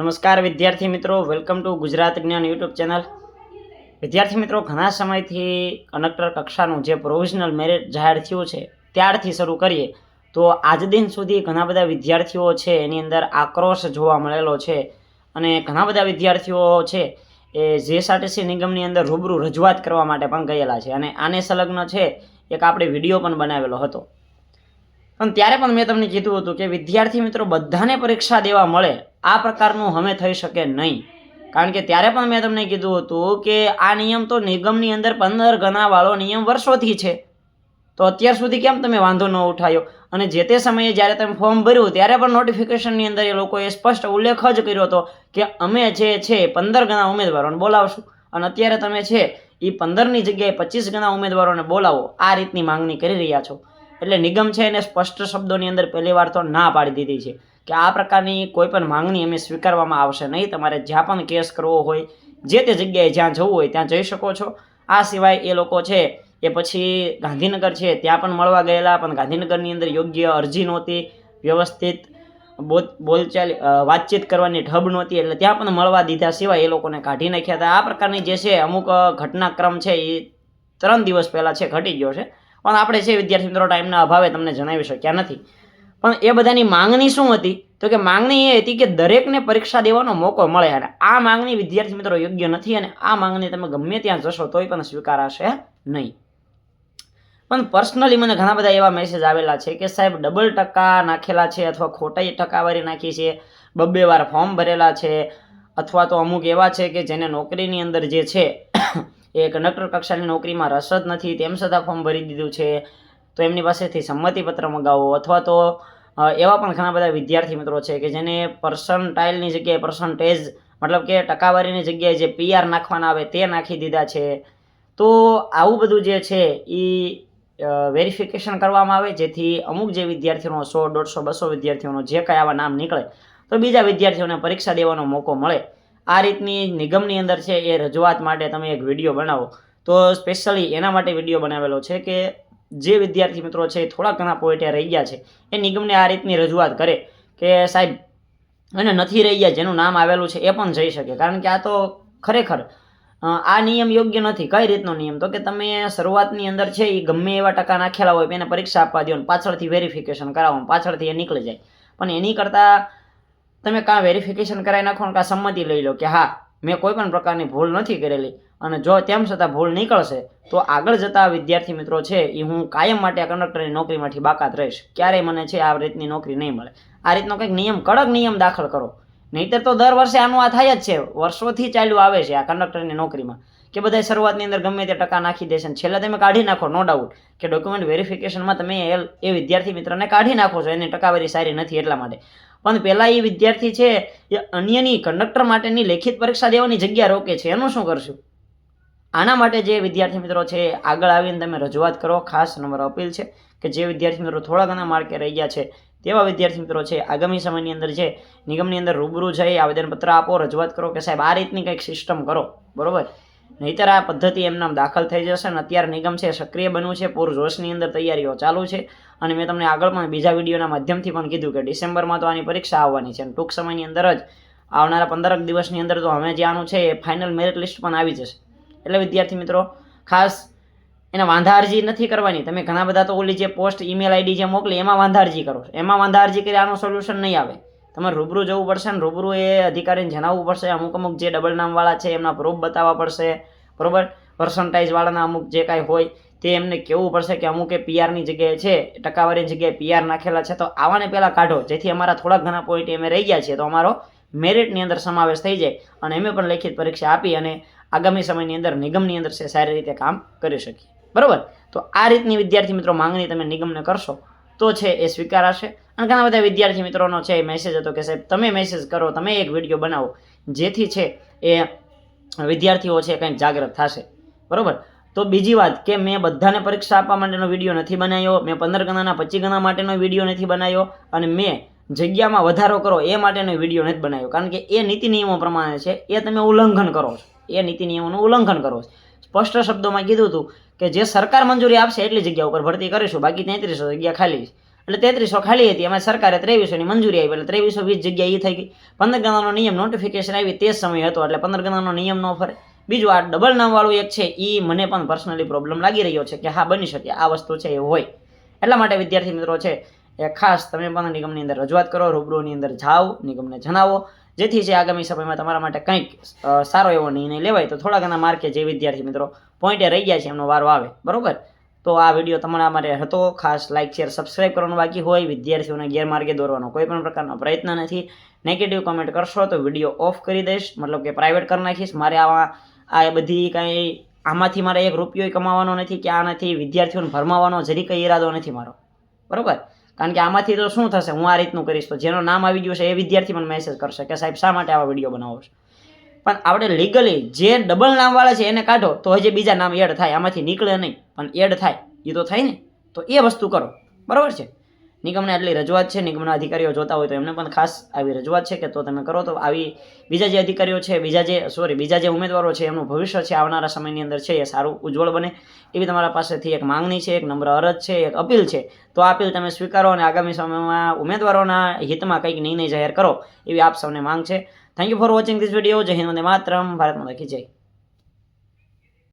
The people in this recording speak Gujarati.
નમસ્કાર વિદ્યાર્થી મિત્રો વેલકમ ટુ ગુજરાત જ્ઞાન યુટ્યુબ ચેનલ. વિદ્યાર્થી મિત્રો, ઘણા સમયથી કનેક્ટર કક્ષાનું જે પ્રોવિઝનલ મેરિટ જાહેર થયું છે, ત્યારથી શરૂ કરીએ. તો આજ દિન સુધી ઘણા બધા વિદ્યાર્થીઓ છે, એની અંદર આક્રોશ જોવા મળેલો છે. અને ઘણા બધા વિદ્યાર્થીઓ છે, એ જીએસઆરટીસી નિગમની અંદર રૂબરૂ રજૂઆત કરવા માટે પણ ગયેલા છે. અને આને સંલગ્ન છે, એક આપણે વીડિયો પણ બનાવેલો હતો. પણ ત્યારે પણ મેં તમને કીધું હતું કે વિદ્યાર્થી મિત્રો, બધાને પરીક્ષા દેવા મળે. આ પ્રકારનું હમે થઈ શકે નહીં. કારણ કે ત્યારે પણ મેં તમને કીધું હતું કે આ નિયમ તો નિગમની અંદર પંદર ગણાવાળો નિયમ વર્ષોથી છે. તો અત્યાર સુધી કેમ તમે વાંધો ન ઉઠાયો? અને જે તે સમયે જ્યારે તમે ફોર્મ ભર્યું, ત્યારે પણ નોટિફિકેશનની અંદર એ લોકોએ સ્પષ્ટ ઉલ્લેખ જ કર્યો હતો કે અમે જે છે પંદર ગણા ઉમેદવારોને બોલાવશું. અને અત્યારે તમે છે એ પંદરની જગ્યાએ પચીસ ગણા ઉમેદવારોને બોલાવો. આ રીતની માંગણી કરી રહ્યા છો. એટલે નિગમ છે એને સ્પષ્ટ શબ્દોની અંદર પહેલી વાર તો ના પાડી દીધી છે. કે આ પ્રકારની કોઈ પણ માંગણી અમે સ્વીકારવામાં આવશે નહીં. તમારે જ્યાં પણ કેસ કરવો હોય, જે તે જગ્યાએ જ્યાં જવું હોય ત્યાં જઈ શકો છો. આ સિવાય એ લોકો છે એ પછી ગાંધીનગર છે, ત્યાં પણ મળવા ગયેલા, પણ ગાંધીનગરની અંદર યોગ્ય અરજી નહોતી, વ્યવસ્થિત બોલ, બોલચાલ વાતચીત કરવાની ઢબ નહોતી, એટલે ત્યાં પણ મળવા દીધા સિવાય એ લોકોને કાઢી નાખ્યા હતા. આ પ્રકારની જે છે અમુક ઘટનાક્રમ છે એ ત્રણ દિવસ પહેલાં છે, ઘટી ગયો છે. પણ આપણે છે વિદ્યાર્થી મિત્રો ટાઈમના અભાવે તમને જણાવી શક્યા નથી. પણ એ બધાની માંગણી શું હતી? તો કે માંગણી એ હતી કે દરેકને પરીક્ષા દેવાનો મોકો મળે અને આ માંગણી વિદ્યાર્થી મિત્રો યોગ્ય નથી અને આ માંગણી તમે ગમે ત્યાં જશો તોય પણ સ્વીકારાશે નહીં. પણ પર્સનલી મને ઘણા બધા એવા મેસેજ આવેલા છે કે સાહેબ ડબલ ટકા નાખેલા છે અથવા ખોટાઈ ટકાવારી નાખી છે, બબ્બે વાર ફોર્મ ભરેલા છે, અથવા તો અમુક એવા છે કે જેને નોકરીની અંદર જે છે, એ કંડક્ટર કક્ષાની નોકરીમાં રસ જ નથી, તેમ છતાં ફોર્મ ભરી દીધું છે તો એમની પાસેથી સંમતિપત્ર મગાવો અથવા તો એવા પણ ઘણા બધા વિદ્યાર્થી મિત્રો છે કે જેને પર્સન્ટાઇલની જગ્યાએ પર્સન્ટેજ મતલબ કે ટકાવારીની જગ્યાએ જે પીઆર નાખવાના આવે તે નાખી દીધા છે. તો આવું બધું જે છે એ વેરિફિકેશન કરવામાં આવે જેથી અમુક જે વિદ્યાર્થીઓનો સો, દોઢસો, બસો વિદ્યાર્થીઓનો જે કાંઈ આવા નામ નીકળે તો બીજા વિદ્યાર્થીઓને પરીક્ષા દેવાનો મોકો મળે. આ રીતની નિગમની અંદર છે એ રજૂઆત માટે તમે એક વીડિયો બનાવો. તો સ્પેશિયલી એના માટે વીડિયો બનાવેલો છે કે જે વિદ્યાર્થી મિત્રો છે એ થોડા ઘણા પોઈન્ટે રહી ગયા છે, એ નિગમને આ રીતની રજૂઆત કરે કે સાહેબ, અને નથી રહી ગયા, જેનું નામ આવેલું છે એ પણ જઈ શકે. કારણ કે આ તો ખરેખર આ નિયમ યોગ્ય નથી. કઈ રીતનો નિયમ? તો કે તમે શરૂઆતની અંદર છે એ ગમે એવા ટકા નાખેલા હોય, એને પરીક્ષા આપવા દો પાછળથી વેરિફિકેશન કરાવો, પાછળથી એ નીકળી જાય. પણ એની કરતાં તમે કાં વેરિફિકેશન કરાવી નાખો કાં સંમતિ લઈ લો કે હા, મેં કોઈ પણ પ્રકારની ભૂલ નથી કરેલી અને જો તેમ છતાં ભૂલ નીકળશે, તો આગળ જતા વિદ્યાર્થી મિત્રો છે એ હું કાયમ માટે આ કંડક્ટરની નોકરીમાંથી બાકાત રહીશ. ક્યારેય મને છે આ રીતની નોકરી નહીં મળે. આ રીતનો કંઈક નિયમ, કડક નિયમ દાખલ કરો. નહીંતર તો દર વર્ષે આનું આ થાય જ છે. વર્ષોથી ચાલ્યું આવે છે આ કંડક્ટરની નોકરીમાં. કે બધા શરૂઆતની અંદર ગમે તે ટકા નાખી દેશે અને છેલ્લે તમે કાઢી નાખો નો ડાઉટ કે ડોક્યુમેન્ટ વેરિફિકેશનમાં તમે એ વિદ્યાર્થી મિત્રને કાઢી નાખો છો. એની ટકાવારી સારી નથી એટલા માટે. પણ પહેલાં એ વિદ્યાર્થી છે એ અન્યની કંડક્ટર માટેની લેખિત પરીક્ષા દેવાની જગ્યા રોકે છે. એનું શું કરશું? આના માટે જે વિદ્યાર્થી મિત્રો છે, આગળ આવીને તમે રજૂઆત કરો. ખાસ નંબર અપીલ છે કે જે વિદ્યાર્થી મિત્રો થોડા ઘણા માર્કે રહી ગયા છે, તેવા વિદ્યાર્થી મિત્રો છે, આગામી સમયની અંદર છે નિગમની અંદર રૂબરૂ જઈ આવેદનપત્ર આપો, રજૂઆત કરો કે સાહેબ આ રીતની કંઈક સિસ્ટમ કરો. બરોબર? નહીતર આ પદ્ધતિ એમનામ દાખલ થઈ જશે અને અત્યારે નિગમ છે સક્રિય બન્યું છે, પૂરજોશની અંદર તૈયારીઓ ચાલુ છે. અને મેં તમને આગળ પણ બીજા વિડીયોના માધ્યમથી પણ કીધું કે ડિસેમ્બરમાં તો આની પરીક્ષા આવવાની છે અને ટૂંક સમયની અંદર જ આવનારા પંદરક દિવસની અંદર તો હવે જે આનું છે એ ફાઇનલ મેરિટ લિસ્ટ પણ આવી જશે. એટલે વિદ્યાર્થી મિત્રો, ખાસ એના વાંધા અરજી નથી કરવાની. તમે ઘણા બધા તો ઓલી જે પોસ્ટ ઈમેલ આઈડી જે મોકલી, એમાં વાંધા અરજી કરો એમાં વાંધા અરજી કરી આનું સોલ્યુશન નહીં આવે. તમારે રૂબરૂ જવું પડશે ને રૂબરૂ એ અધિકારીને જણાવવું પડશે. અમુક અમુક જે ડબલ નામવાળા છે, એમના પ્રૂફ બતાવવા પડશે. બરોબર? પર્સન્ટાઇઝવાળાના અમુક જે કાંઈ હોય, તે એમને કહેવું પડશે કે અમુક એ પીઆરની જગ્યાએ છે ટકાવારીની જગ્યાએ પીઆર નાખેલા છે. તો આવાને પહેલાં કાઢો. જેથી અમારા થોડાક ઘણા પોઈન્ટ અમે રહી ગયા છીએ. તો અમારો મેરિટની અંદર સમાવેશ થઈ જાય. અને એમે પણ લેખિત પરીક્ષા આપી અને આગામી સમયની અંદર નિગમની અંદર છે સારી રીતે કામ કરી શકીએ. બરાબર? તો આ રીતની વિદ્યાર્થી મિત્રો માંગણી તમે નિગમને કરશો, તો છે એ સ્વીકારાશે. અને ઘણા બધા વિદ્યાર્થી મિત્રોનો છે એ મેસેજ હતો કે સાહેબ, તમે મેસેજ કરો, તમે એક વીડિયો બનાવો, જેથી છે એ વિદ્યાર્થીઓ છે કંઈક જાગૃત થશે. બરાબર? તો બીજી વાત કે મેં બધાને પરીક્ષા આપવા માટેનો વીડિયો નથી બનાવ્યો, મેં પંદર ગણાના, પચીસ ગણા માટેનો વીડિયો નથી બનાવ્યો, અને મેં જગ્યામાં વધારો કરો એ માટેનો વીડિયો નથી બનાવ્યો. કારણ કે એ નીતિ નિયમો પ્રમાણે છે, એ તમે ઉલ્લંઘન કરો છો. એ નીતિ નિયમોનું ઉલ્લંઘન કરો. સ્પષ્ટ શબ્દોમાં કીધું હતું કે જે સરકાર મંજૂરી આપશે એટલી જગ્યા ઉપર ભરતી કરીશું, બાકી તેત્રીસો જગ્યા ખાલી છે. એટલે તેત્રીસો ખાલી હતી, એમાં સરકારે ત્રેવીસોની મંજૂરી આપી, એટલે ત્રેવીસો વીસ જગ્યા એ થઈ ગઈ. પંદર ગણાનો નિયમ નોટિફિકેશન આવી તે સમય હતો, એટલે પંદર ગણાનો નિયમ ન ફરે. બીજું આ ડબલ નામવાળું એક છે એ મને પણ પર્સનલી પ્રોબ્લેમ લાગી રહ્યો છે કે હા, બની શકે, આ વસ્તુ છે, એ હોય. એટલા માટે વિદ્યાર્થી મિત્રો છે, એ ખાસ તમે પણ નિગમની અંદર રજૂઆત કરો, રૂબરૂની અંદર જાઓ, નિગમને જણાવો. જેથી છે આગામી સમયમાં તમારા માટે કંઈક સારો એવો નિર્ણય લેવાય, તો થોડા ઘણા માર્કે જે વિદ્યાર્થી મિત્રો પોઈન્ટે રહી ગયા છે, એમનો વારો આવે. બરાબર? તો આ વીડિયો તમારા માટે હતો. ખાસ લાઇક શેર સબસ્ક્રાઇબ કરવાનું બાકી હોય. વિદ્યાર્થીઓને ગેરમાર્ગે દોરવાનો કોઈ પણ પ્રકારનો પ્રયત્ન નથી. નેગેટિવ કમેન્ટ કરશો તો વીડિયો ઓફ કરી દઈશ. મતલબ કે પ્રાઇવેટ કરી નાખીશ. મારે આવા, આ બધી કાંઈ આમાંથી મારે એક રૂપિયો કમાવાનો નથી કે આનાથી વિદ્યાર્થીઓને ભરમાવાનો જરી કંઈ ઈરાદો નથી મારો. બરોબર? કારણ કે આમાંથી તો શું થશે? હું આ રીતનું કરીશ તો જેનું નામ આવી ગયું છે એ વિદ્યાર્થી મને મેસેજ કરશે કે સાહેબ, શા માટે આવા વીડિયો બનાવો છો? પણ આપણે લીગલી જે ડબલ નામવાળા છે એને કાઢો તો હજી બીજા નામ એડ થાય. આમાંથી નીકળે નહીં, પણ એડ થાય. એ તો થાય ને? તો એ વસ્તુ કરો. બરાબર છે? નિગમને આટલી રજૂઆત છે, નિગમના અધિકારીઓ જોતા હોય તો એમને પણ ખાસ આવી રજૂઆત છે કે તો તમે કરો તો આવી બીજા જે અધિકારીઓ છે, બીજા જે સોરી બીજા જે ઉમેદવારો છે, એમનું ભવિષ્ય છે, આવનારા સમયની અંદર છે, એ સારું ઉજ્જવળ બને. એવી તમારા પાસેથી એક માંગણી છે, એક નમ્ર અરજ છે, એક અપીલ છે. તો આ અપીલ તમે સ્વીકારો અને આગામી સમયમાં ઉમેદવારોના હિતમાં કંઈક નિર્ણય જાહેર કરો, એવી આપ સૌને માંગ છે. Thank you for watching this video જય હિન્દ, વંદે માતરમ. ભારત માતા કી જય.